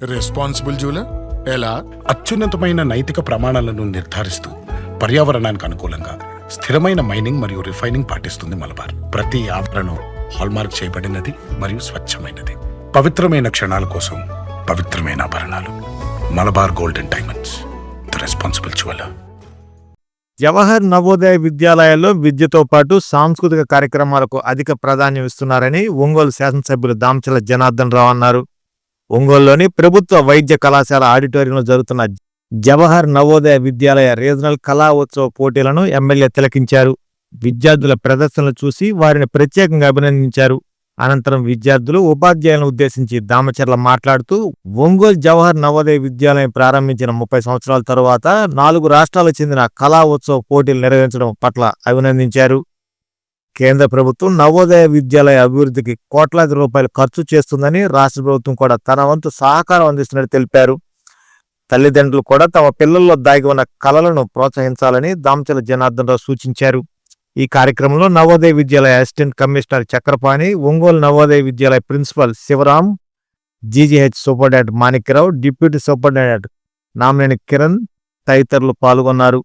Responsible jeweller ఎలా? అత్యున్నతమైన నైతిక ప్రమాణాలను నిర్ధారిస్తూ పర్యావరణానికి అనుకూలంగా స్థిరమైన మైనింగ్ మరియు రిఫైనింగ్ పాటిస్తుంది మలబార్. ప్రతి ఆభరణం హాల్మార్క్ చేయబడినది మరియు స్వచ్ఛమైనది. పవిత్రమైన క్షణాల కోసం పవిత్రమైన ఆభరణాలు. Malabar golden diamonds the responsible jeweller Jawahar Navodaya విద్యాలయాల్లో విద్యతో పాటు సాంస్కృతిక కార్యక్రమాలకు అధిక ప్రాధాన్యం ఇస్తున్నారని ఒంగోలు శాసనసభ్యులు దామచల జనార్దన్ రావు అన్నారు. ఒంగోలులోని ప్రభుత్వ వైద్య కళాశాల ఆడిటోరియంలో జరుగుతున్న జవహర్ నవోదయ విద్యాలయ రీజనల్ కళా ఉత్సవ పోటీలను ఎమ్మెల్యే తిలకించారు. విద్యార్థుల ప్రదర్శనలు చూసి వారిని ప్రత్యేకంగా అభినందించారు. అనంతరం విద్యార్థులు ఉపాధ్యాయులను ఉద్దేశించి దామచర్ల మాట్లాడుతూ ఒంగోలు జవహర్ నవోదయ విద్యాలయం ప్రారంభించిన ముప్పై సంవత్సరాల తరువాత నాలుగు రాష్ట్రాలకు చెందిన కళా ఉత్సవ పోటీలు నిర్వహించడం పట్ల అభినందించారు. కేంద్ర ప్రభుత్వం నవోదయ విద్యాలయ అభివృద్ధికి కోట్లాది రూపాయలు ఖర్చు చేస్తుందని రాష్ట్ర ప్రభుత్వం కూడా తన వంతు సహకారం అందిస్తున్నట్టు తెలిపారు. తల్లిదండ్రులు కూడా తమ పిల్లల్లో దాగి ఉన్న కళలను ప్రోత్సహించాలని దామచల జనార్దన్ రావు సూచించారు. ఈ కార్యక్రమంలో Navodaya Vidyalaya assistant commissioner Chakrapani Ongole Navodaya Vidyalaya principal Sivaram GGH superintendent Manikyarao deputy superintendent Namineni Kiran తదితరులు పాల్గొన్నారు.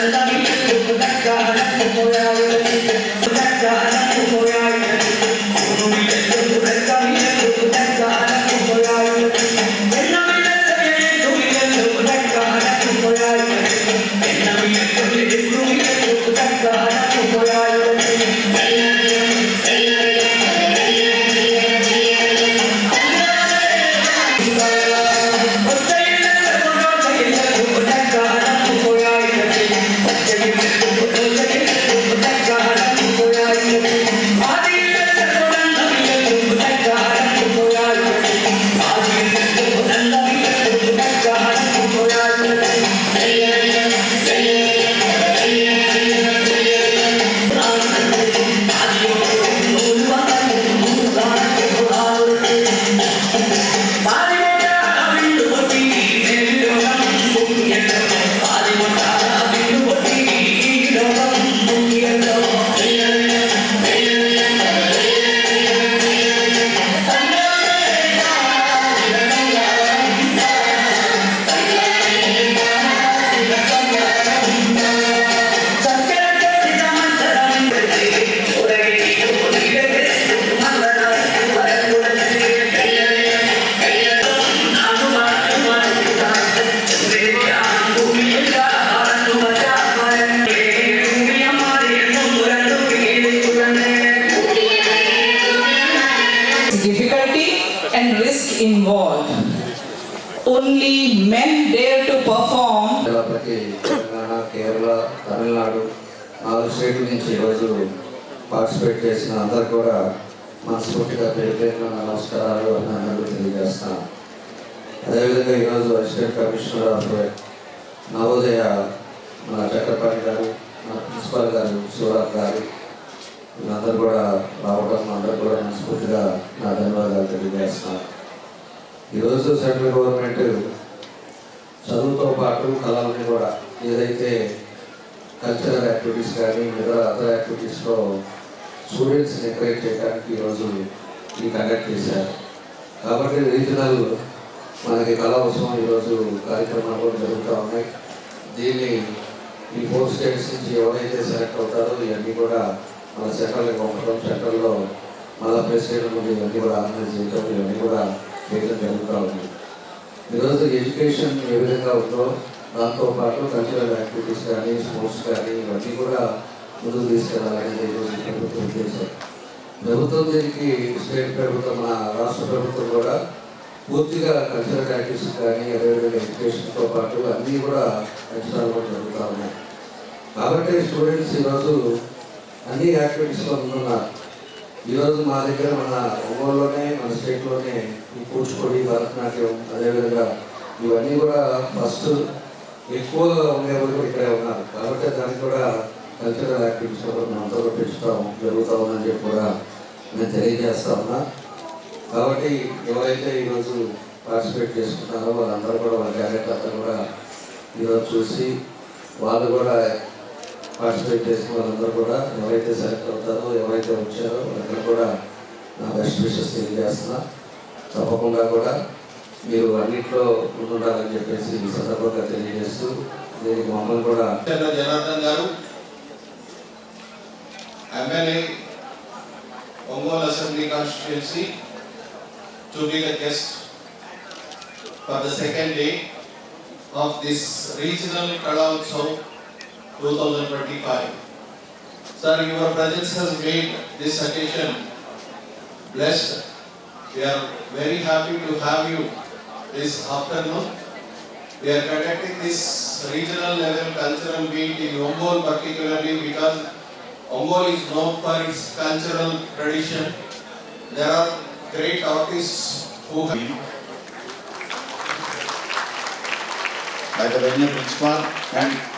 Thank you. Only men dare to perform Telangana Kerala Tamil Nadu నాలుగు స్టేట్ల నుంచి ఈరోజు పార్టిసిపేట్ చేసిన అందరు కూడా మనస్ఫూర్తిగా పేరు పేరున నమస్కారాలు అభినందనలు తెలియజేస్తాను అదేవిధంగా ఈరోజు అసిస్టెంట్ కమిషనర్ ఆఫ్ నవోదయ మన చక్రపాణి గారు మన ప్రిన్సిపాల్ గారు శివరాజ్ గారు వీళ్ళందరూ కూడా రావడం అందరూ కూడా మనస్ఫూర్తిగా నా ధన్యవాదాలు తెలియజేస్తున్నాను ఈరోజు సెంట్రల్ గవర్నమెంట్ చదువుతో పాటు కళల్ని కూడా ఏదైతే కల్చరల్ యాక్టివిటీస్ కానీ మిగతా అదర్ యాక్టివిటీస్లో స్టూడెంట్స్ని ఎంకరేజ్ చేయడానికి ఈరోజు ఈ కండక్ట్ చేశారు. కాబట్టి రీజనల్ మనకి కళావసరం ఈరోజు కార్యక్రమాలు కూడా జరుగుతూ ఉన్నాయి. దీన్ని ఈ ఫోర్ స్టేట్స్ నుంచి ఎవరైతే సెలెక్ట్ అవుతారో ఇవన్నీ కూడా మన సెంట్రల్కి పంపడం సెంట్రల్లో మళ్ళా ప్రెసిడెంట్ నుండి ఇవన్నీ కూడా ఆర్గనైజ్ చేయడం ఇవన్నీ కూడా చేయడం జరుగుతూ ఉంది. ఈరోజు ఎడ్యుకేషన్ ఏ విధంగా ఉందో దాంతో పాటు కల్చరల్ యాక్టివిటీస్ కానీ స్పోర్ట్స్ కానీ ఇవన్నీ కూడా ముందుకు తీసుకెళ్ళాలనేది ఈరోజు ప్రభుత్వం ఉద్దేశం. ప్రభుత్వం దీనికి స్టేట్ ప్రభుత్వం మన రాష్ట్ర ప్రభుత్వం కూడా పూర్తిగా కల్చరల్ యాక్టివిటీస్ కానీ అదేవిధంగా ఎడ్యుకేషన్తో పాటు అన్నీ కూడా పెంచడాలు కూడా జరుగుతూ ఉన్నాయి. కాబట్టి స్టూడెంట్స్ ఈరోజు అన్ని యాక్టివిటీస్లో ఉన్నారు ఈరోజు మా దగ్గర మన ఒంగోలులోనే మన స్టేట్లోనే ఈ కూచిపూడి భరతనాట్యం అదేవిధంగా ఇవన్నీ కూడా ఫస్ట్ ఎక్కువగా ఉండేవాళ్ళు కూడా ఇక్కడే ఉన్నారు. కాబట్టి దానికి కూడా కల్చరల్ యాక్టివిటీస్ కూడా మనం పెంచుతాం జరుగుతూ ఉందని చెప్పి కూడా నేను తెలియజేస్తా ఉన్నా. కాబట్టి ఎవరైతే ఈరోజు పార్టిసిపేట్ చేసుకున్నారో వాళ్ళందరూ కూడా వాళ్ళ టాలెంట్ కూడా ఈరోజు చూసి వాళ్ళు కూడా పార్టిసిపేట్ చేసిన వాళ్ళందరూ కూడా ఎవరైతే సెలెక్ట్ అవుతారో ఎవరైతే వచ్చారో వాళ్ళందరూ కూడా నా బెస్ట్ విషెస్ తెలియజేస్తున్నా. తప్పకుండా కూడా మీరు అన్నింటిలో ఉంటుండాలని చెప్పేసి ఈ సందర్భంగా తెలియజేస్తూ దీనికి మమ్మల్ని కూడా జనార్దన్ గారు MLA Ongole assembly constituency to be the guest for the second day of this regional Kala 2025. Sir, your presence has made this occasion blessed. We are very happy to have you this afternoon. We are conducting this regional level cultural meet in Ongol particularly because Ongol is known for its cultural tradition. There are great artists who have... By the Revenue Principal and